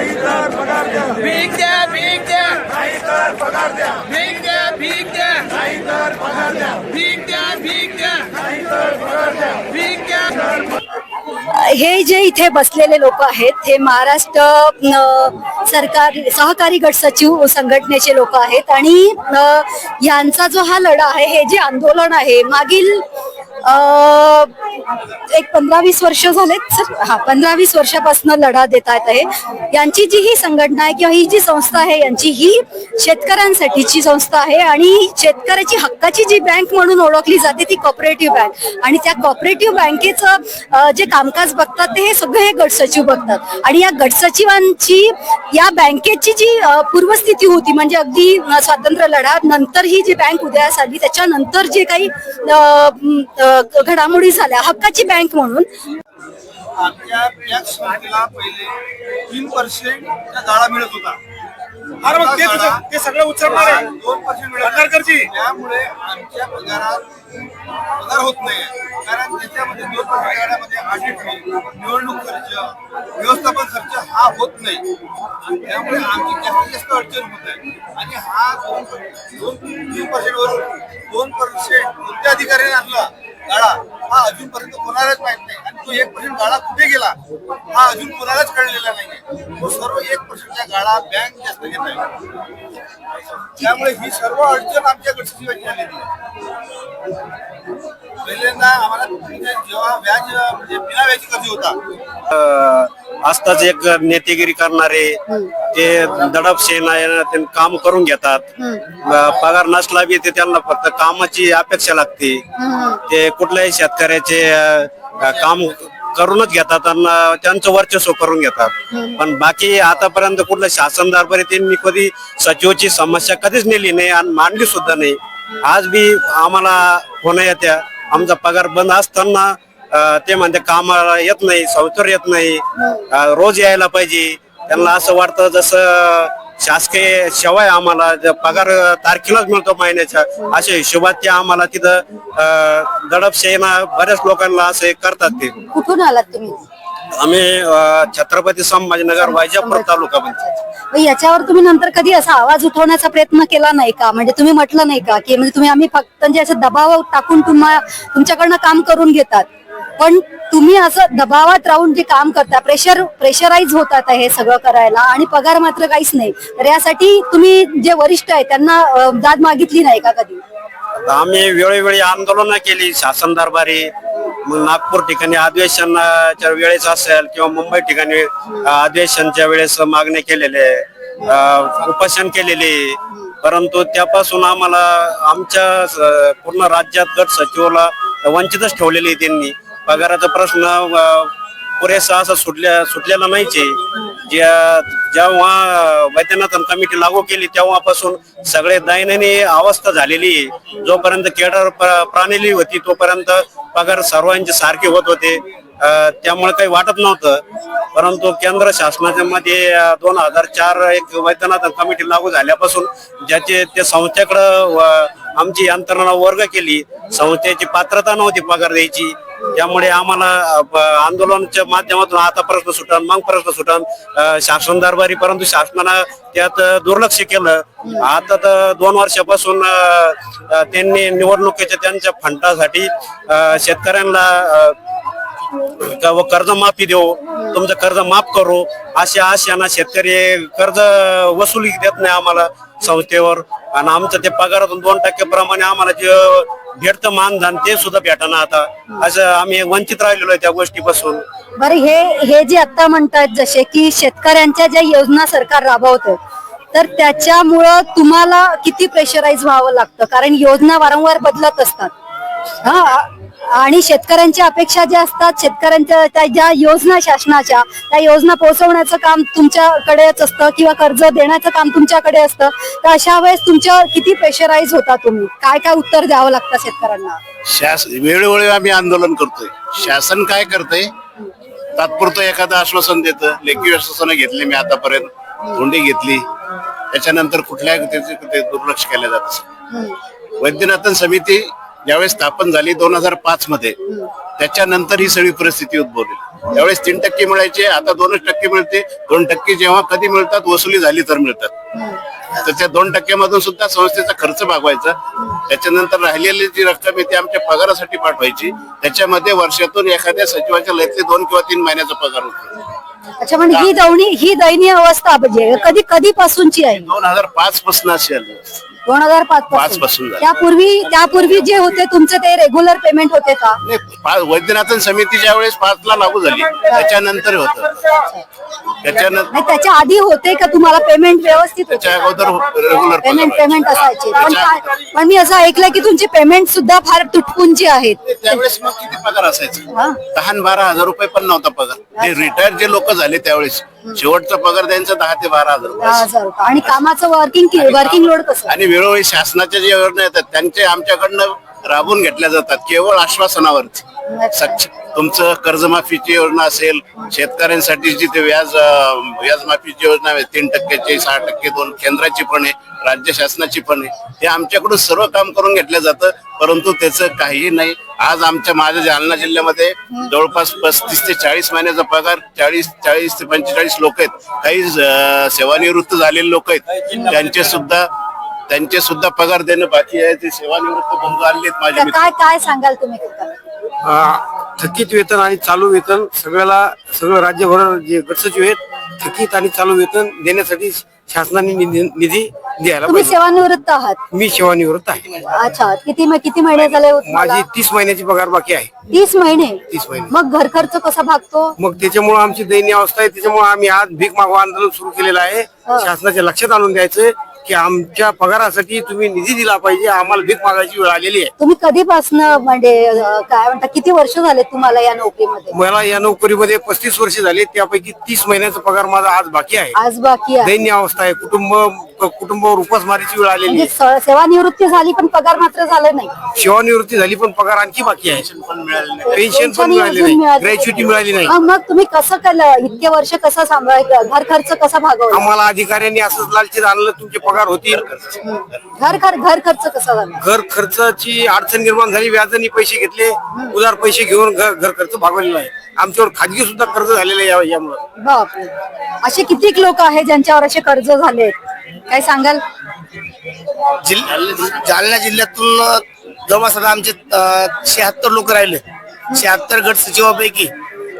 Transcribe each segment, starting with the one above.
नाही तर पगार द्या भीक द्या भीक द्या नाही तर पगार द्या भीक द्या भीक द्या नाही तर पगार द्या भीक द्या भीक द्या नाही तर पगार द्या भीक द्या हे जे इथे बसलेले लोक आहेत हे महाराष्ट्र अ, सरकार सहकारी गट सचिव संघटनेचे लोक आहेत आणि यांचा जो हा लढा आहे हे जे आंदोलन आहे मागील एक पंधरा वीस वर्ष झालेत सर. हा पंधरा वीस वर्षापासून लढा देत आहेत आहे. यांची जी ही संघटना आहे किंवा ही जी संस्था आहे यांची ही शेतकऱ्यांसाठीची संस्था आहे आणि शेतकऱ्याची हक्काची जी बँक म्हणून ओळखली जाते ती कॉपरेटिव्ह बँक आणि त्या कॉपरेटिव्ह बँकेचं जे कामकाज बघतात ते हे सगळे हे गटसचिव बघतात. आणि या गटसचिवांची या बँकेची जी पूर्वस्थिती होती म्हणजे अगदी स्वातंत्र्य लढा नंतर ही जी बँक उदयास आली त्याच्यानंतर जे काही घडामोडी झाल्या. हक्काची बँक म्हणून. आपल्या टॅक्स संस्थेला पहिले तीन पर्सेंट गाळा मिळत होता. अरे मग ते तुझं- ते सगळं उचलणार आहे. दोन पर्सेंट पगार करची. त्यामुळे आमच्या पगारात पगार होत नाही कारण त्याच्यामध्ये दोन ऑडिट फी निवडणूक खर्च व्यवस्थापन खर्च हा होत नाही. आणि त्यामुळे आमची जास्तीत जास्त अडचण होत आहे. आणि हा दोन दोन तीन पर्सेंट वरून दोन पर्सेंट कोणत्या अधिकाऱ्याने आणला? गाळा. हा अजूनपर्यंत कोणालाच माहीत नाही. आणि तो एक पर्सेंट गाळा कुठे गेला? हा अजून कोणालाच कळलेला गाळा बँक जास्त घेत आहे त्यामुळे ही सर्व अडचण आमच्या गटसचिवांची झालेली आहे. पहिल्यांदा आम्हाला म्हणजे जेव्हा व्याज म्हणजे बिना व्याजी कर्ज होता. एक नेतेगिरी करणारे ते दडप सेना ते काम करून घेतात. पगार नसला बी ते त्यांना फक्त कामाची अपेक्षा लागते. ते कुठल्याही शेतकऱ्याचे काम करूनच घेतात आणि त्यांचं वर्चस्व करून घेतात. पण बाकी आतापर्यंत कुठलं शासन दरबारी त्यांनी कधी सचिवची समस्या कधीच नेली नाही आणि मांडली सुद्धा नाही. आज बी आम्हाला फोन येत्या. आमचा पगार बंद असताना ते म्हणते कामाला येत नाही संस्थेवर येत नाही. रोज यायला पाहिजे. त्यांना असं वाटतं जसं शासकीय सेवा आहे आम्हाला. पगार तारखेलाच मिळतो महिन्याच्या. अशा हिशोबात ते आम्हाला तिथं अं, बऱ्याच लोकांना असे करतात ते. कुठून आलात तुम्ही? आम्ही छत्रपती संभाजीनगर वायजापूर तालुका मग याच्यावर तुम्ही नंतर कधी असा आवाज उठवण्याचा प्रयत्न केला नाही का? म्हणजे तुम्ही म्हटलं नाही का की म्हणजे तुम्ही आम्ही फक्त म्हणजे असं दबाव टाकून तुम्हा तुमच्याकडनं काम करून घेतात. पण तुम्ही असं दबावात राहून जे काम करता प्रेशर प्रेशराईज होतात हे सगळं करायला आणि पगार मात्र काहीच नाही. तर यासाठी तुम्ही जे वरिष्ठ आहे त्यांना दाद मागितली नाही का कधी? आम्ही वेळोवेळी आंदोलन केली शासन दरबारी. मग नागपूर ठिकाणी अधिवेशनाच्या वेळेस असेल किंवा मुंबई ठिकाणी अधिवेशनच्या वेळेस मागणी केलेले उपोषण केलेले परंतु त्यापासून आम्हाला आमच्या पूर्ण राज्यात गट सचिवला वंचितच ठेवलेली आहे त्यांनी. पगाराचा प्रश्न पुरेसा असा सुटल्या सुटलेला नाहीच ज्या जेव्हा वैद्यनाथन कमिटी लागू केली तेव्हापासून सगळे दैनंदिन अवस्था झालेली आहे. जोपर्यंत केडर प्र- होती तोपर्यंत पगार सर्वांचे सारखे होत होते. त्यामुळे काही वाटत नव्हतं. परंतु केंद्र शासनाच्या मध्ये दोन हजार चार एक वैद्यनाथन कमिटी लागू झाल्यापासून ज्याचे त्या संस्थेकडं आमची यंत्रणा वर्ग केली. संस्थेची पात्रता नव्हती पगार द्यायची. त्यामुळे आम्हाला आंदोलनाच्या माध्यमातून आता प्रश्न सुटन मग प्रश्न सुटन. शासन दरबारी परंतु शासनानं त्यात दुर्लक्ष केलं. आता तर दोन वर्षापासून त्यांनी निवडणुकीच्या त्यांच्या फंडासाठी शेतकऱ्यांना कर्ज माफी कर्जमाफी देऊ तुमचं कर्ज माफ करू अशा आशयाना शेतकरी कर्ज वसुली देत नाही आम्हाला. संस्थेवर आणि आमचं ते पगारातून दोन टक्के प्रमाणे आम्हाला जे भेटतं मानधन ते सुद्धा भेटणं आता. असं आम्ही वंचित राहिलेलो आहे त्या गोष्टीपासून. बरं हे हे जे आता म्हणतात जसे की शेतकऱ्यांच्या ज्या योजना सरकार राबवतं तर त्याच्यामुळं तुम्हाला किती प्रेशराईज व्हावं लागतं? कारण योजना वारंवार बदलत असतात. हा आणि शेतकऱ्यांच्या अपेक्षा ज्या असतात शेतकऱ्यांच्या त्या ज्या योजना शासनाच्या त्या योजना पोहोचवण्याचं काम तुमच्याकडेच असतं किंवा कर्ज देण्याचं काम तुमच्याकडे असतं तर अशा वेळेस तुमच्या किती प्रेशराईज होता तुम्ही? काय काय उत्तर द्यावं लागतं शेतकऱ्यांना? शास वेळोवेळी आम्ही आंदोलन करतोय. शासन काय करतंय? तात्पुरतं एखादं आश्वासन देतं. लेखी आश्वासनं घेतली मी आतापर्यंत. धोंडी घेतली. त्याच्यानंतर कुठल्या दुर्लक्ष केलं जात वैद्यनाथन समिती ज्यावेळेस स्थापन झाली दोन हजार पाच मध्ये त्याच्यानंतर ही सगळी परिस्थिती उद्भवली. त्यावेळेस तीन टक्के मिळायचे आता दोनच टक्के मिळते. दोन टक्के जेव्हा कधी मिळतात वसुली झाली तर मिळतात. तर त्या दोन टक्क्यामधून सुद्धा संस्थेचा खर्च भागवायचा. त्याच्यानंतर राहिलेली जी रक्कम आहे ती आमच्या पगारासाठी पाठवायची. त्याच्यामध्ये वर्षातून एखाद्या सचिवाच्या लयतले दोन किंवा तीन महिन्याचा पगार होतो. अच्छा म्हणजे ही दवणी ही दयनीय अवस्था म्हणजे कधी कधीपासूनची आहे? दोन हजार पाच पासून अशी आली. दोन हजार पाच पाच पासून झाली. त्यापूर्वी त्यापूर्वी जे होते तुमचे ते रेग्युलर पेमेंट होते का? नाही, पा- वैद्यनाथन समिती ज्या वेळेस पाच ला लागू झाली त्याच्यानंतर होत. त्याच्यानंतर नाही त्याच्या आधी होते का तुम्हाला पेमेंट व्यवस्थित होते? त्याच्या अगोदर रेग्युलर पेमेंट पेमेंट असायचे. पण काय- पण मी असं ऐकलं की तुमची पेमेंट सुद्धा फार तुटपुंची आहेत. त्यावेळेस मग किती पगार असायचा? हा. दहा न बारा हजार रुपये पण नव्हता पगार. जे रिटायर्ड जे लोक झाले त्यावेळेस शेवटचा पगार त्यांचा दहा ते बारा हजार रुपये. दहा असायचा. हजार रुपये. आणि कामाचं वर्किंग वर्किंग लोड कसं? आणि वेळोवेळी शासनाच्या ज्या योजना येतात त्यांचे आमच्याकडनं राबवून घेतल्या जातात केवळ आश्वासनावरती. सच्च- तुमचं कर्जमाफीची योजना असेल शेतकऱ्यांसाठी जी ते व्याज व्याज माफीची योजना आहे तीन टक्क्याची सहा टक्के दोन केंद्राची पण आहे राज्य शासनाची पण आहे हे आमच्याकडून सर्व काम करून घेतलं जातं परंतु त्याचं काहीही नाही. आज आमच्या माझ्या जालना जिल्ह्यामध्ये जवळपास पस्तीस ते चाळीस महिन्याचा पगार चाळीस चाळीस ते पंचेचाळीस लोक आहेत. काही सेवानिवृत्त झालेले लोक आहेत. त्यांचे सुद्धा त्यांचे सुद्धा पगार देणं बाकी आहे. ते सेवानिवृत्त बंधू आले आहेत माझे मित्र काय काय सांगाल तुम्ही अ, थकीत वेतन आणि चालू वेतन सगळ्याला सगळं राज्यभर जे गटसचिव आहेत थकीत आणि चालू वेतन देण्यासाठी शासनाने निधी निधी द्यायला तुम्ही पाहिजे. सेवानिवृत्त आहात? मी सेवानिवृत्त आहे. अच्छा किती म- किती महिने झाले हो तुम्हाला? माझी तीस महिन्याची पगार बाकी आहे. तीस महिने? तीस महिने. मग घर खर्च कसा भागतो? मग त्याच्यामुळे आमची दयनीय अवस्था आहे. त्याच्यामुळे आम्ही आज भीक मागवा आंदोलन सुरू केलेलं आहे. शासनाच्या लक्षात आणून द्यायचं की आमच्या पगारासाठी तुम्ही निधी दिला पाहिजे आम्हाला भीक मागायची वेळ आलेली आहे. तुम्ही कधीपासून म्हणजे अं, काय म्हणता किती वर्ष झाले तुम्हाला या नोकरीमध्ये? मला या नोकरीमध्ये पस्तीस वर्ष झाले त्यापैकी तीस महिन्याचा पगार माझा आज बाकी आहे. आज बाकी आहे. दैन्य अवस्था आहे कुटुंब कुटुंबावर उपासमारीची वेळ आलेली म्हणजे आहे. स- सेवानिवृत्ती झाली पण पगार मात्र झाला नाही. सेवानिवृत्ती झाली पण पगार आणखी बाकी आहे. पेन्शन पण पेन्शनही मिळाली अजून नाही. मिळाली ग्रॅच्युटी मिळाली नाही. मग मग तुम्ही कसं केलं? इतके वर्ष कसं सांभाळ घर खर्च कसा भागवला? आम्हाला अधिकाऱ्यांनी असंच लालचीत आणलं तुमचे पगार होतील. घर खर घर खर्च कसा झाला? घर खर्चाची अडचण निर्माण झाली. व्याजाने पैसे घेतले. उदार पैसे घेऊन घर घर खर्च भागवलेला आहे. आमच्यावर खाजगी सुद्धा कर्ज झालेलं आहे या- यामुळं. बापरे. असे कितीक लोक आहेत ज्यांच्यावर असे कर्ज झाले काय सांगाल? जिल्हा जालना जिल्ह्यातून जवळपास आता आमचे शहात्तर लोक राहिले. शहात्तर गट सचिवापैकी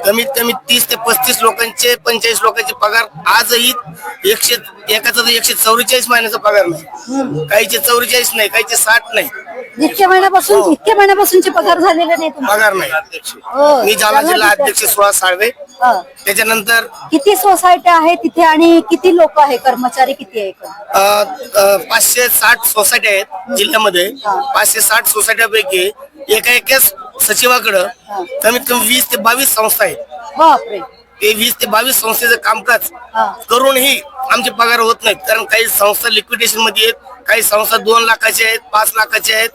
कमीत कमी तीस ते पस्तीस लोकांचे पंचेचाळीस लोकांचे पगार आजही एकशे एकाचा तर एकशे चौवेचाळीस महिन्याचा पगार नाही. काहीचे चौवेचाळीस नाही काहीचे साठ नाही. इतक्या महिन्यापासून इतक्या महिन्यापासूनचे पगार झालेले नाही तुम्हाला? पगार नाही. हो. मी जालना जिल्हा अध्यक्ष सुहास साळवे. हा. त्याच्यानंतर किती सोसायट्या आहेत तिथे आणि किती लोक आहे? कर्मचारी किती आहे एकूण? अ, अ, पाचशे साठ सोसायट्या आहेत जिल्ह्यामध्ये. पाचशे साठ सोसायट्यापैकी एका एकाच सचिवाकडं. कमीत कमी वीस ते बावीस संस्था आहेत. बापरे. ते वीस ते बावीस संस्थेचं कामकाज हा. करूनही आमचे पगार होत नाहीत. कारण काही संस्था लिक्विडेशनमध्ये आहेत काही संस्था दोन लाखाच्या आहेत पाच लाखाच्या आहेत.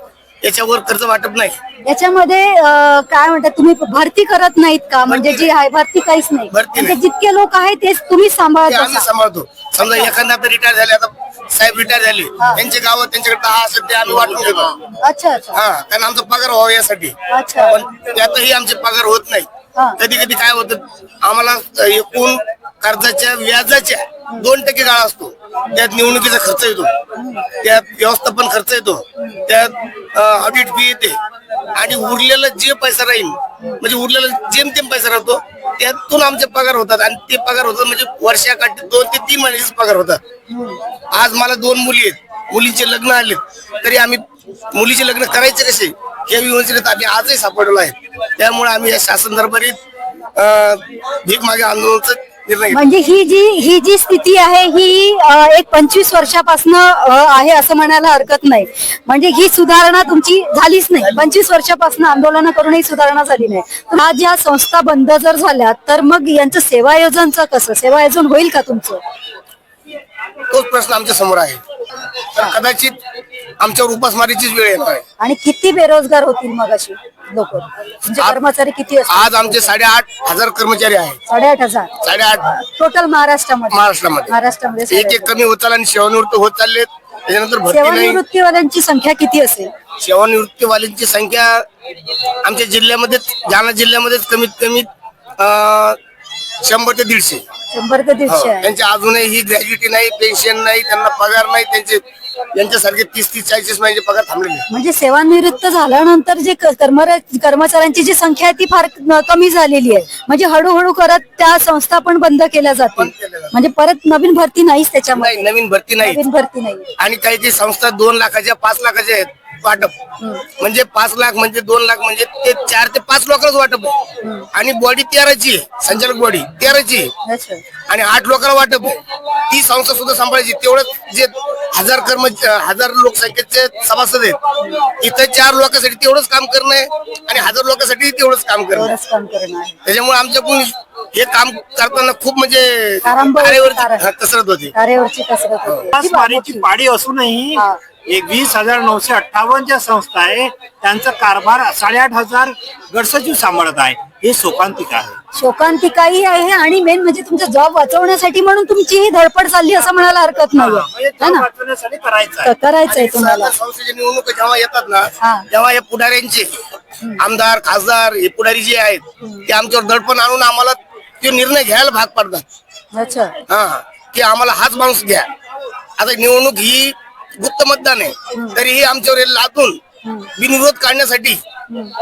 याच्यावर कर्ज वाटप नाही. याच्यामध्ये अं, काय म्हणतात तुम्ही भरती करत नाहीत का? म्हणजे जी आहे भरती काहीच नाही. भरती म्हणजे नाही. जितके लोक आहेत तेच तुम्ही ते सांभाळत आम्ही असाल. सांभाळतो. समजा एखादा आपले रिटायर झाले आता साहेब रिटायर झाले. त्यांचे गाव त्यांच्याकडे दहा असेल ते आम्ही वाटून घेतो. अच्छा अच्छा. हा कारण आमचा पगार व्हावा यासाठी. अच्छा. पण त्यातही आमचे पगार होत नाही. कधी कधी काय होतं आम्हाला एकूण कर्जाच्या व्याजाच्या दोन टक्के गाळा असतो. त्यात निवडणुकीचा खर्च येतो. त्यात व्यवस्थापन खर्च येतो. त्यात ऑडिट फी येते. आणि उरलेलं जे पैसा राहील म्हणजे उरलेला जेमतेम पैसा राहतो त्यातून आमचे पगार होतात. आणि ते पगार होतात म्हणजे वर्षाकाठी दोन ते तीन महिन्याचे पगार होतात. आज मला दोन मुली आहेत. मुलींचे लग्न आले तरी आम्ही मुलीचे लग्न करायचे कसे? या योजनेत आम्ही आजही सापडलो आहे. त्यामुळे आम्ही या शासन दरबारीत भीक मागे आंदोलनाचा. म्हणजे ही जी ही जी स्थिती आहे ही एक पंचवीस वर्षापासून आहे असं म्हणायला हरकत नाही. म्हणजे ही सुधारणा तुमची झालीच नाही. पंचवीस वर्षापासून आंदोलन करूनही सुधारणा झाली नाही. आज या संस्था बंद जर झाल्या तर मग यांचं सेवा आयोजनचं कसं? सेवा आयोजन होईल का तुमचं? तोच प्रश्न आमच्यासमोर आहे. तर कदाचित आमच्यावर उपासमारीचीच वेळ येणार आहे. आणि किती बेरोजगार होतील मग अशी लोक? म्हणजे आज- कर्मचारी किती असतील? आज आमचे साडेआठ हजार कर्मचारी आहेत. साडेआठ हजार? साडेआठ टोटल महाराष्ट्रामध्ये? महाराष्ट्रामध्ये. महाराष्ट्रामध्ये एक एक साडेआठ. कमी होत चालले आणि सेवानिवृत्त होत चाललेत. त्याच्यानंतर भरती नाही. सेवानिवृत्तीवाल्यांची संख्या किती असेल? सेवानिवृत्तीवाल्यांची संख्या आमच्या जिल्ह्यामध्येच जालना जिल्ह्यामध्येच कमीत कमी अं, शंभर ते दीडशे. शंभर ते हो. दीडशे आहे. त्यांच्या अजूनही ग्रॅज्युटी नाही पेन्शन नाही त्यांना पगार नाही त्यांचे यांच्यासारखे तीस तीस चाळीस महिन्याचे पगार थांबलेले. म्हणजे सेवानिवृत्त झाल्यानंतर जे क- कर्मर- कर्मचाऱ्यांची जी संख्या आहे ती फार न- कमी झालेली आहे. म्हणजे हळूहळू करत त्या संस्था पण बंद केल्या जातील. म्हणजे परत नवीन भरती नाहीच त्याच्यामध्ये. नाही नवीन भरती नाही नवीन भरती नाही आणि काही काही संस्था दोन लाखाच्या पाच लाखाच्या आहेत. वाटप. म्हणजे पाच लाख म्हणजे दोन लाख म्हणजे ते चार ते पाच लोकांच वाटप आहे. आणि बॉडी तेराची आहे. संचालक बॉडी तेराची आहे. अच्छा. आणि आठ लोकांना वाटप आहे. ती संस्था सुद्धा सांभाळायची. तेवढंच जे हजार कर्म हजार लोकसंख्येचे सभासद आहेत इथं चार लोकांसाठी तेवढंच काम करणं आहे आणि हजार लोकांसाठी तेवढंच काम करणं आहे. एवढंच काम करणं आहे. त्याच्यामुळे आमच्याकडून हे काम करताना खूप म्हणजे तारांबळ होती, तारा- कसरत होती. कसरत होती. पाडी असूनही हा. एक वीस हजार नऊशे अठ्ठावन्न ज्या संस्था आहे त्यांचा कारभार साडेआठ हजार गडसचिव सांभाळत आहे. हे शोकांतिक आहे. शोकांतिकाही आहे आणि मेन म्हणजे तुमचा जॉब वाचवण्यासाठी म्हणून तुमची ही धडपड चालली असं म्हणायला हरकत म्हणजे नाहीये तो है ना? वाचवण्यासाठी करायचं करायचंय तुम्हाला. संस्थेच्या निवडणुका जेव्हा येतात ना हा. तेव्हा या पुढाऱ्यांचे आमदार खासदार हे पुढारी जे आहेत ते आमच्यावर दडपण आणून आम्हाला ते निर्णय घ्यायला भाग पडतात. अच्छा. हा की आम्हाला हाच माणूस घ्या. आता निवडणूक ही गुप्त मतदान आहे. तरीही आमच्यावर हे लादून बिनविरोध काढण्यासाठी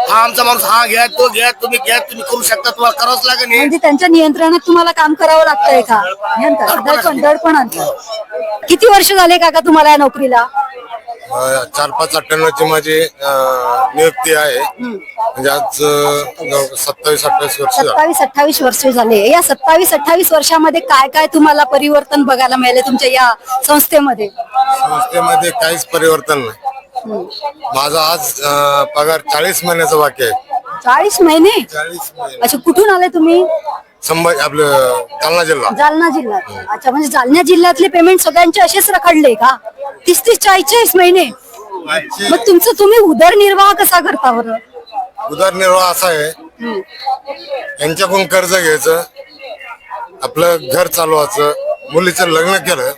हा आमचा माणूस हा घ्या तो घ्या तुम्ही घ्या तुम्ही करू शकता तुम्हाला करावंच लागेल हे. म्हणजे त्यांच्या नियंत्रणात तुम्हाला काम करावं लागतंय का? नियंत्रण. दडपण दडपणात किती वर्ष झाले काका तुम्हाला या नोकरीला? चार पाच अठ्ठ्याण्णवची माझी नियुक्ती आहे. म्हणजे आज सत्तावीस अठ्ठावीस वर्ष. सत्तावीस अठ्ठावीस वर्ष झाले. या सत्तावीस अठ्ठावीस वर्षामध्ये काय काय तुम्हाला परिवर्तन बघायला मिळाले तुमच्या या संस्थेमध्ये? संस्थेमध्ये काहीच परिवर्तन नाही. माझा आज पगार चाळीस महिन्याचा बाकी आहे. चाळीस महिने? चाळीस महिने. अच्छा कुठून आले तुम्ही? संभाजी आपलं जालना जिल्हा. जालना जिल्ह्यात अच्छा म्हणजे जालना जिल्ह्यातले पेमेंट सगळ्यांचे असेच रखडले का? तीस तीस चाळीस चाळीस महिने मग तुमचं तुम्ही उदरनिर्वाह कसा करता बरं? उदरनिर्वाह असा आहे. यांच्याकडून कर्ज घ्यायचं आपलं घर चालवायचं मुलीचं लग्न केलं.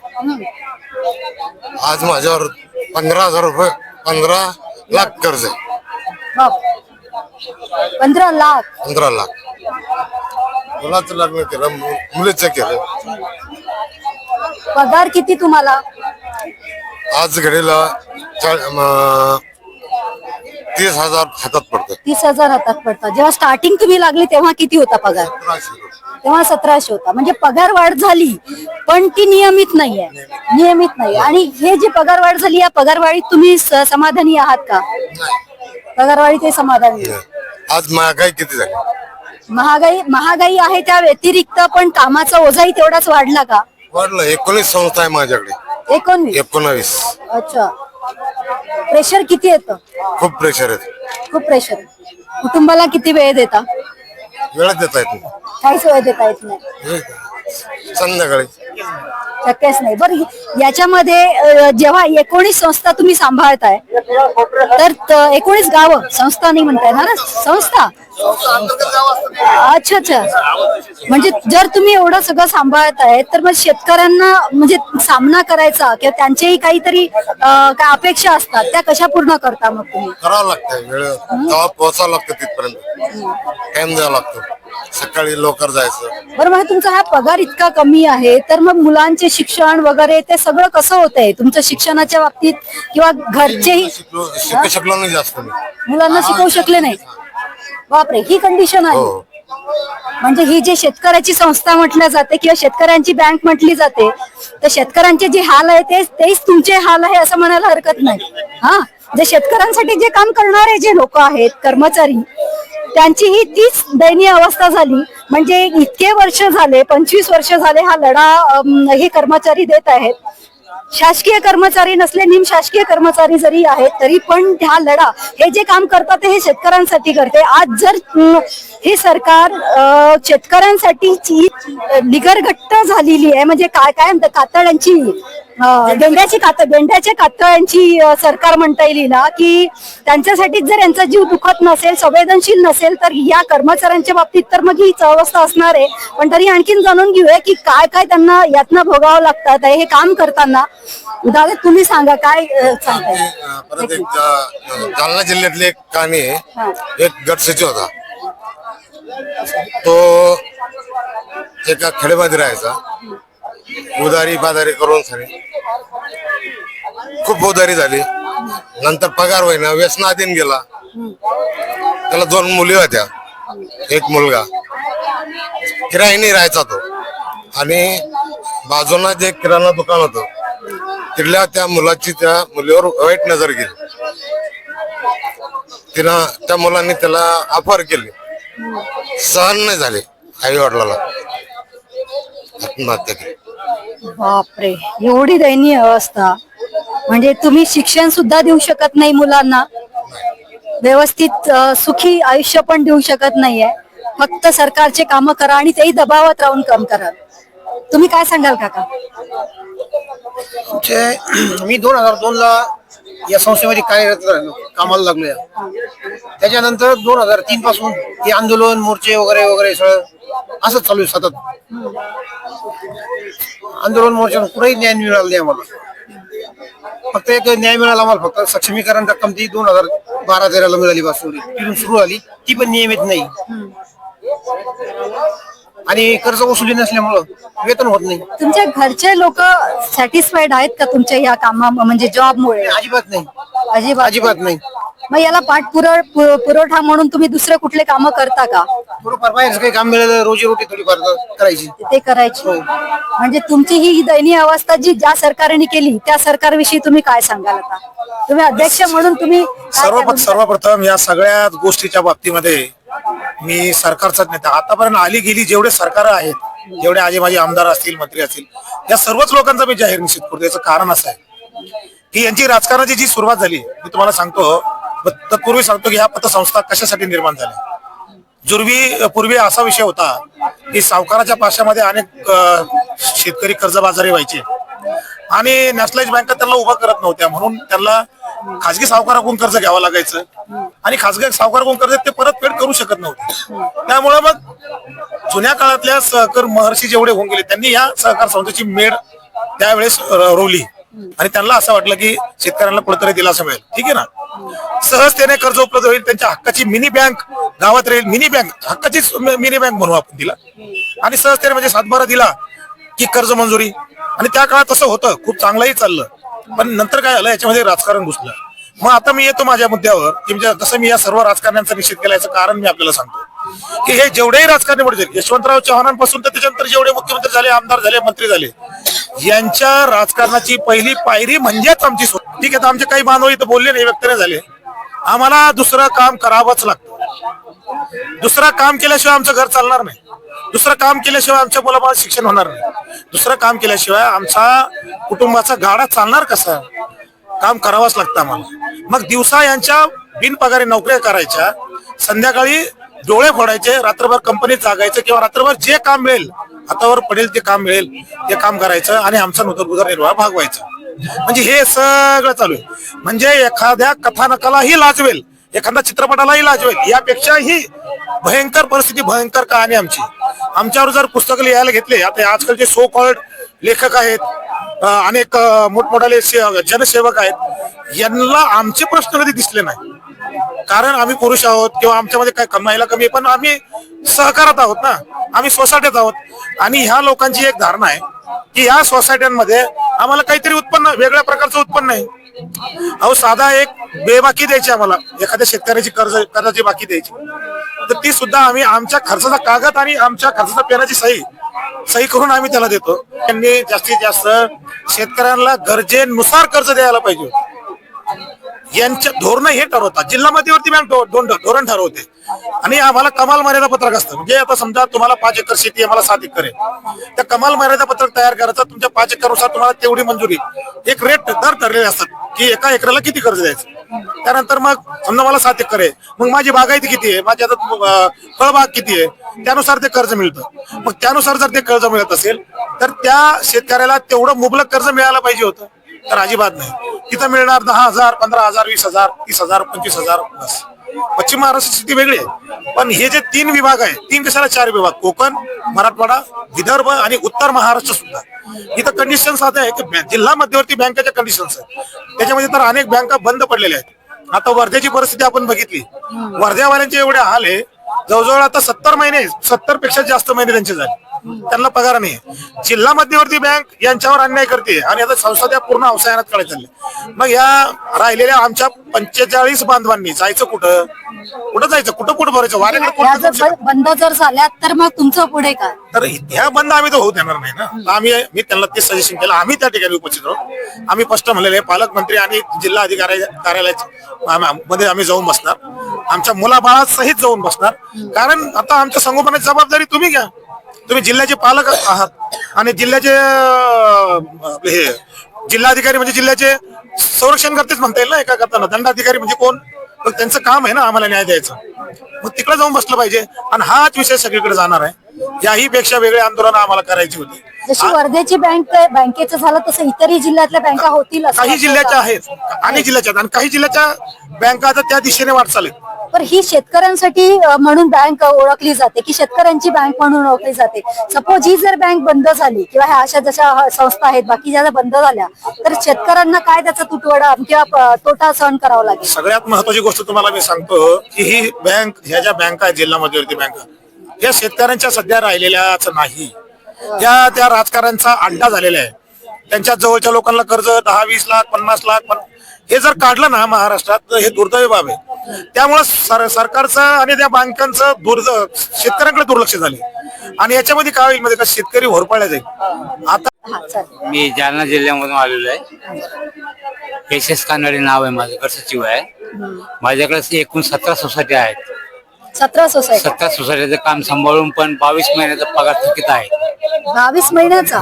आज माझ्यावर पंधरा हजार रुपये पंधरा लाख कर्ज आहे. बाप. पंधरा लाख. पंधरा लाख. मुलाचं लग्न केलं मु- मुलीचं केलं. पगार किती तुम्हाला? आज घडीला चा- म- तीस हजार हातात पडतं तीस हजार हातात पडतात. जेव्हा स्टार्टिंग तुम्ही लागली तेव्हा किती होता पगार? सतराशे रुपये. तेव्हा सतराशे होता. म्हणजे पगार वाढ झाली पण ती नियमित नाहीये. नियमित. नाही आणि हे जी पगार वाढ झाली या पगारवाढीत तुम्ही स- समाधानी आहात का? पगारवाढीत हे समाधानी. आहे. आज महागाई किती झाली? महागाई महागाई आहे त्या व्यतिरिक्त पण कामाचा ओझाही तेवढाच वाढला का? वाढलं. एकोणीस संस्था आहे माझ्याकडे. एकोणवीस एकोणावीस. अच्छा. प्रेशर किती येतं? खूप प्रेशर आहे खूप प्रेशर कुटुंबाला किती वेळ देता? वेळ देता येत नाही. काहीच वेळ देता येत नाही. संध्याकाळी. शक्यच नाही. बरं याच्यामध्ये अ, जेव्हा एकोणीस संस्था तुम्ही सांभाळताय तर त- एकोणीस गावं संस्था नाही म्हणताय ना? संस्था? अच्छा अच्छा. म्हणजे जर तुम्ही एवढं सगळं सांभाळताय तर मग शेतकऱ्यांना म्हणजे सामना करायचा किंवा त्यांच्याही काहीतरी अ, काय अपेक्षा असतात त्या कशा पूर्ण करता मग तुम्ही? करावं लागतं वेळ तेव्हा पोहोचावं लागतं तिथपर्यंत. टाइम द्यावा लागतो. सकाळी लवकर जायचं. बरं मग तुमचा हा पगार इतका कमी आहे तर मग मुलांचे शिक्षण वगैरे ते सगळं कसं होत आहे तुमचं शिक्षणाच्या बाबतीत किंवा घरचेही शिकलो शिकू शकलो नाही जास्त मी. मुलांना शिकवू शकले नाही? बापरे ही कंडिशन आहे. हो. म्हणजे ही जी शेतकऱ्याची संस्था म्हटल्या जाते किंवा शेतकऱ्यांची बँक म्हटली जाते तर शेतकऱ्यांचे जे हाल आहे ते तेच तुमचे हाल आहे असं म्हणायला हरकत नाही. हा जे शेतकऱ्यांसाठी जे काम करणारे जे लोक आहेत कर्मचारी त्यांची ही तीच दयनीय अवस्था झाली. म्हणजे इतके वर्ष झाले पंचवीस वर्ष झाले हा लढा हे कर्मचारी देत आहेत. शासकीय कर्मचारी नसले निम शासकीय कर्मचारी जरी आहेत तरी पण ह्या लढा हे जे काम करतात ते हे शेतकऱ्यांसाठी करते आज जर हे सरकार शेतकऱ्यांसाठी निगरघट्ट झालेली आहे म्हणजे काय काय कातड्यांची गेंड्याची कात गेंड्याच्या कातळ्यांची सरकार म्हणता येईल ना की त्यांच्यासाठी जर यांचा जीव दुखत नसेल संवेदनशील नसेल तर या कर्मचाऱ्यांच्या बाबतीत तर मग हीच अवस्था असणार आहे. पण तरी आणखीन जाणून घेऊया की काय काय त्यांना यातना भोगावं लागतात हे काम करताना. दादा तुम्ही सांगा काय परत एक जालना जिल्ह्यातली एक कहाणी आहे. एक गट सचिव होता. तो एका खेडेमध्ये राहायचा उदारी बाजारी करून सगळे खूप उदारी झाली. नंतर पगार होईना व्यसनाधीन गेला. त्याला दोन मुली होत्या. एक मुलगा. किराईने राहायचा तो. आणि बाजूला जे किराणा दुकान होतं तिथल्या त्या मुलाची त्या मुलीवर वाईट नजर गेली. तिनं त्या मुलांनी त्याला ऑफर केली. सहन नाही झाले आई वडिलाला. आत्महत्या केली. बापरे एवढी दयनीय अवस्था. म्हणजे तुम्ही शिक्षण सुद्धा देऊ शकत नाही मुलांना. व्यवस्थित सुखी आयुष्य पण देऊ शकत नाहीये. फक्त सरकारचे काम करा आणि तेही दबावात राहून काम करा. तुम्ही काय सांगाल काका? मी दोन हजार दोन ला या संस्थेमध्ये कार्यरत राहिलो कामाला लागलो या त्याच्यानंतर दोन हजार तीन पासून हे आंदोलन मोर्चे वगैरे वगैरे सगळं असंच चालू आहे सतत. आंदोलन मोर्चे कुठेही न्याय मिळाला नाही आम्हाला. फक्त एक न्याय मिळाला आम्हाला फक्त सक्षमीकरण रक्कम ती दोन हजार बारा तेराला मिळाली बस एवढी तिथून सुरू झाली. ती पण नियमित नाही. आणि कर्ज वसुली नसल्यामुळं वेतन होत नाही. तुमच्या घरचे लोक सॅटिस्फाईड आहेत का तुमच्या या कामा म्हणजे जॉबमुळे अजिबात नाही. अजिबात अजिबात नाही. मग याला पाठपुर पुरवठा म्हणून तुम्ही दुसरे कुठले कामं करता का? थोडंफार बाहेरचं काही काम मिळालं रोजी रोटी थोडीफार करायची. ते करायची. म्हणजे तुमची ही दयनीय अवस्था जी ज्या सरकारने केली त्या सरकारविषयी तुम्ही काय सांगाल आता? तुम्ही अध्यक्ष म्हणून तुम्ही काय सर्व? सर्वप्रथम या सगळ्या गोष्टीच्या बाबतीमध्ये मी सरकारचाच नेता. आतापर्यंत आली गेली जेवढे सरकार आहेत जेवढे आजी माझे आमदार असतील मंत्री असतील या सर्वच लोकांचा मी जाहीर निषेध करतो. याचं कारण असं आहे की यांची राजकारणाची जी सुरुवात झाली मी तुम्हाला सांगतो तत्पूर्वी सांगतो की ह्या पतसंस्था कशासाठी निर्माण झाल्या? जुर्वी पूर्वी असा विषय होता की सावकाराच्या पाशामध्ये अनेक शेतकरी कर्जबाजारी व्हायचे. आणि नॅशनलाइज बँका त्यांना उभा करत नव्हत्या. म्हणून त्यांना खाजगी सावकाराकडून कर्ज घ्यावं लागायचं. आणि खाजगी सावकाराकडून कर्ज ते परतफेड करू शकत नव्हते. त्यामुळे मग जुन्या काळातल्या सहकार महर्षी जेवढे होऊन गेले त्यांनी या सहकार संस्थेची मेड त्यावेळेस रोवली. आणि त्यांना असं वाटलं की शेतकऱ्यांना कुठेतरी दिलासा मिळेल. ठीक आहे ना? सहजतेने कर्ज उपलब्ध होईल त्यांच्या हक्काची मिनी बँक गावात राहील. मिनी बँक हक्काचीच मिनी बँक म्हणू आपण तिला. आणि सहजतेने म्हणजे सातबारा दिला की कर्ज मंजुरी. आणि त्या काळात तसं होतं खूप चांगलंही चाललं. पण नंतर काय झालं याच्यामध्ये राजकारण घुसलं. मग आता मी येतो माझ्या मुद्द्यावर की म्हणजे जसं मी या सर्व राजकारण्यांचा निषेध केला याचं कारण मी आपल्याला सांगतो. की हे जेवढेही राजकारणी मोठे झाले यशवंतराव चव्हाणांपासून तर त्याच्यानंतर जेवढे मुख्यमंत्री झाले आमदार झाले मंत्री झाले यांच्या राजकारणाची पहिली पायरी म्हणजेच आमची ठीक आहे तर आमचे काही बांधव इथं बोलले नाही व्यक्त नाही झाले. आम्हाला दुसरं काम करावंच लागतं. दुसरं काम केल्याशिवाय आमचं घर चालणार नाही. दुसरं काम केल्याशिवाय आमच्या मुलाबाळाचं शिक्षण होणार नाही. दुसरं काम केल्याशिवाय आमचा कुटुंबाचा गाडा चालणार कसा? काम करावंच लागतं आम्हाला. मग दिवसा यांच्या बिनपगारी नोकऱ्या करायच्या संध्याकाळी डोळे फोडायचे रात्रभर कंपनीत जागायचं किंवा रात्रभर जे काम मिळेल हातावर पडेल ते काम मिळेल ते काम करायचं आणि आमचा नूतन निर्वाह भागवायचा म्हणजे हे सगळं चालू आहे. म्हणजे एखाद्या कथानकालाही लाजवेल एखाद्या चित्रपटालाही लाजवेल यापेक्षाही भयंकर परिस्थिती भयंकर कहाणी आमची. आमच्यावर जर पुस्तकं लिहायला घेतले आता आजकालचे सो कॉल्ड लेखक आहेत अनेक मोठमोठाले से- जनसेवक आहेत यांना आमचे प्रश्न कधी दिसले नाही. कारण आम्ही पुरुष आहोत किंवा आमच्यामध्ये काय कमाईला कमी आहे, पण आम्ही सहकारात आहोत ना. आम्ही सोसायटीत आहोत. आणि ह्या लोकांची एक धारणा आहे की ह्या सोसायट्यांमध्ये आम्हाला काहीतरी उत्पन्न वेगळ्या प्रकारचं उत्पन्न आहे. अहो साधा एक बेबाकी द्यायची आम्हाला. एखाद्या शेतकऱ्याची कर्ज कर्जाची बाकी द्यायची. तर ती सुद्धा आम्ही आमच्या खर्चाचा कागद आणि आमच्या खर्चाचा पेनाची सही सही करून आम्ही त्याला देतो. त्यांनी जास्तीत जास्त शेतकऱ्यांना गरजेनुसार कर्ज द्यायला पाहिजे यांच्या धोरण हे ठरवतात. जिल्हा मध्यवर्ती बँक धोरण ठरवते. आणि आम्हाला कमाल मर्यादा पत्रक असतं. म्हणजे आता समजा तुम्हाला पाच एकर शेती आहे मला सात एकर आहे. त्या कमाल मर्यादा पत्रक तयार करायचं तुमच्या पाच एकरनुसार तुम्हाला तेवढी मंजुरी. एक रेट दर ठरलेले असतात की एका एकराला किती कर्ज द्यायचं. त्यानंतर मग समजा मला सात एकर आहे मग माझी बागायती किती आहे माझी आता फळबाग किती आहे त्यानुसार ते कर्ज मिळतं. मग त्यानुसार जर ते कर्ज मिळत असेल तर त्या शेतकऱ्याला तेवढं मुबलक कर्ज मिळायला पाहिजे होतं. तर अजिबात नाही. तिथं मिळणार दहा हजार पंधरा हजार वीस हजार तीस हजार पंचवीस हजार बस. पश्चिम महाराष्ट्र स्थिती वेगळी आहे. पण हे जे तीन विभाग आहे तीन कशाला चार विभाग कोकण मराठवाडा विदर्भ आणि उत्तर महाराष्ट्र सुद्धा. इथं कंडिशन साधे आहे की जिल्हा मध्यवर्ती बँकेच्या कंडिशन्स आहेत. त्याच्यामध्ये तर अनेक बँका बंद पडलेल्या आहेत. आता वर्ध्याची परिस्थिती आपण बघितली. वर्ध्यावाल्यांचे एवढे हाल आहे. जवळजवळ आता सत्तर महिने सत्तरपेक्षा जास्त महिने त्यांचे झाले. त्यांना पगार नाही. जिल्हा मध्यवर्ती बँक यांच्यावर अन्याय करते आणि आता संस्था त्या पूर्ण अवसायानात काढत चालले. मग या राहिलेल्या आमच्या पंचेचाळीस बांधवांनी जायचं कुठं? कुठं जायचं? कुठं कुठं भरायचं? वाऱ्याकडे बंद जर झाल्या तर मग तुमचं पुढे काय? तर ह्या बंद आम्ही तर होऊ देणार नाही ना. आम्ही मी त्यांना ते सजेशन केलं. आम्ही त्या ठिकाणी उपस्थित आहोत आम्ही स्पष्ट म्हणलेले पालकमंत्री आणि जिल्हा अधिकारी कार्यालयाच्या मध्ये आम्ही जाऊन बसणार. आमच्या मुलाबाळासहित जाऊन बसणार. कारण आता आमच्या संगोपनाची जबाबदारी तुम्ही घ्या. तुम्ही जिल्ह्याचे पालक आहात. आणि जिल्ह्याचे हे जिल्हाधिकारी म्हणजे जिल्ह्याचे संरक्षण करतेच म्हणता येईल ना एका करताना. दंडाधिकारी म्हणजे कोण? त्यांचं काम आहे ना आम्हाला न्याय द्यायचं. मग तिकडे जाऊन बसलं पाहिजे. आणि हाच विषय सगळीकडे जाणार आहे. याही पेक्षा वेगळे आंदोलन आम्हाला करायची होती. जशी वर्धेची बँक बँकेचं झालं तसं इतरही जिल्ह्यातल्या बँका होतील काही जिल्ह्याच्या? आहेत. अनेक जिल्ह्याच्या आणि काही जिल्ह्याच्या बँका आता त्या दिशेने वाटचाल आहेत. तर ही शेतकऱ्यांसाठी म्हणून बँक ओळखली जाते की शेतकऱ्यांची बँक म्हणून ओळखली जाते. सपोज ही जर बँक बंद झाली किंवा ह्या अशा जशा संस्था आहेत बाकी ज्या बंद झाल्या तर शेतकऱ्यांना काय त्याचा तुटवडा किंवा तोटा सहन करावा लागेल? सगळ्यात महत्वाची गोष्ट तुम्हाला मी सांगतो की ही बँक ह्या ज्या बँका आहेत जिल्हा मध्यवर्ती बँका या शेतकऱ्यांच्या सध्या राहिलेल्याच नाही. या त्या राजकारण्यांचा अड्डा झालेला आहे. त्यांच्या जवळच्या लोकांना कर्ज दहा वीस लाख पन्नास लाख पण हे जर काढलं ना महाराष्ट्रात तर हे दुर्दैवी बाब आहे. त्यामुळे सर सरकारचं आणि त्या बँकांचं दुर्द शेतकऱ्यांकडे दुर्लक्ष झाले आणि याच्यामध्ये काय होईल म्हणजे का शेतकरी होरपळल्या जाईल. आता हा मी जालना जिल्ह्यामधून आलेलो आहे. एस एस कानडे नाव आहे माझं गट सचिव आहे. माझ्याकडे एकूण सतरा सोसायटी आहेत. सतरा सोसायटी. सतरा सोसायटीचं काम सांभाळून पण बावीस महिन्याचा पगार थकीत आहे. बावीस महिन्याचा?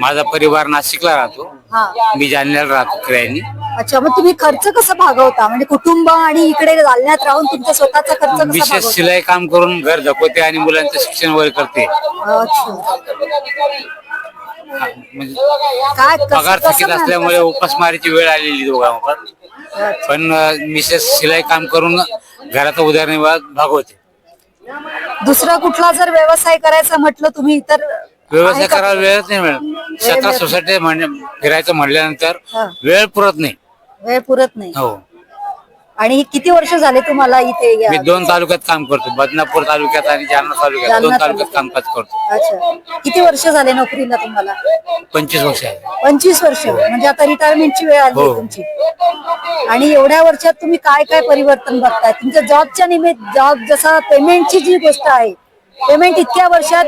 माझा परिवार नाशिकला राहतो. हा. मी जालन्याला राहतो किरायानी अच्छा मग तुम्ही खर्च कसा भागवता? म्हणजे कुटुंब आणि इकडे जालन्यात राहून तुमचा स्वतःचा खर्च कसा विशेष भागवता? शिलाई काम करून घर धकवते आणि मुलांचं शिक्षण वगैरे करते. अच्छा. हा, म्हणजे काय कसं- पगार कसं थकीत असल्यामुळे उपासमारीची वेळ आलेली दोघांवर? पण मिसेस शिलाई काम करून घराचा उदरनिर्वाह भागवते. दुसरा कुठला जर व्यवसाय करायचा म्हटलं तुम्ही तर व्यवसाय? करायला वेळच नाही मिळत. सतरा सोसायटी म्हणजे फिरायचं म्हटल्यानंतर हा. वेळ पुरत नाही. वेळ पुरत नाही. हो. आणि हे किती वर्ष झाले तुम्हाला इथे या- मी दोन तालुक्यात काम करतो. बदनापूर तालुक्यात आणि जालना तालुक्यात. दोन तालुक्यात तालुक्यात. कामकाज करतो. अच्छा. किती वर्ष झाले नोकरीला तुम्हाला? पंचवीस वर्ष आहे. पंचवीस वर्ष. म्हणजे आता रिटायरमेंटची वेळ आली आहे हो. तुमची. आणि एवढ्या वर्षात तुम्ही काय काय परिवर्तन बघताय? तुमच्या जॉबच्या निमित्त जॉब जसा पेमेंटची जी गोष्ट आहे पेमेंट इतक्या वर्षात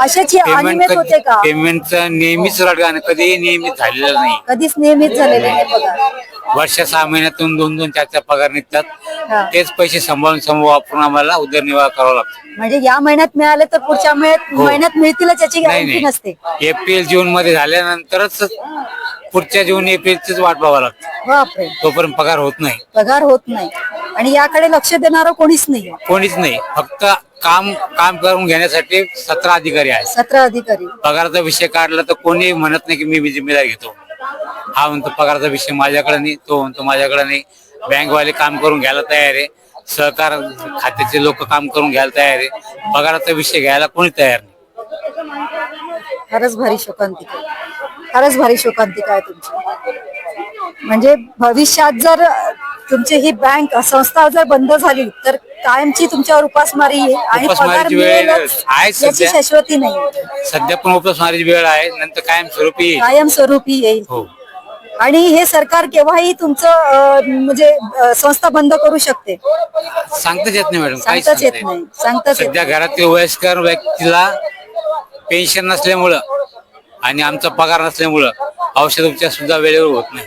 अशाची अनियमित होते का? पेमेंटचं नेहमीच रडगाणं कधीही नियमित झालेलं नाही. कधीच नियमित झालेले नाही पगार वर्ष सहा महिन्यातून दोन दोन चार चार पगार हा. निघतात तेच पैसे सांभाळून सांभाळून वापरून आम्हाला उदरनिर्वाह करावा लागतो. म्हणजे या महिन्यात मिळाले तर पुढच्या महिन्यात हो. महिन्यात मिळतीलच याची गॅरंटी नसते. एप्रिल जून मध्ये झाल्यानंतरच पुढच्या जून एप्रिलचीच वाट पाहावं लागते. बापरे. तोपर्यंत पगार होत नाही. पगार होत नाही. आणि याकडे लक्ष देणारं कोणीच नाही कोणीच नाही. फक्त काम काम करून घेण्यासाठी सतरा अधिकारी आहेत. सतरा अधिकारी. पगाराचा विषय काढला तर कोणी म्हणत नाही की मी जिम्मेदारी घेतो. हा म्हणतो पगाराचा विषय माझ्याकडे नाही तो म्हणतो माझ्याकडे नाही. बँकवाले काम करून घ्यायला तयार आहे. सहकार खात्याचे लोक काम करून घ्यायला तयार आहे पगाराचा विषय घ्यायला कोणी तयार नाही खरंच भारी शोकांतिका. खरंच भारी शोकांतिका आहे तुमची म्हणजे भविष्यात जर तुमची ही बँक संस्था जर बंद झाली तर कायमची तुमच्यावर उपासमारी आहे आणि पगार उपासमारीची वेळ मिळेलच आहे याची सध्या. शाश्वती नाही सध्या पण उपस्मारीची वेळ आहे नंतर कायम स्वरूपी येईल. कायमस्वरूपी येईल हो आणि हे सरकार केव्हाही तुमचं म्हणजे संस्था बंद करू शकते. सांगताच येत नाही मॅडम काहीच सांगताच येत सांगता नाही. सांगताच येत सध्या घरातील वयस्कर व्यक्तीला पेन्शन नसल्यामुळं आणि आमचा पगार नसल्यामुळं औषध उपचार सुद्धा वेळेवर होत नाही.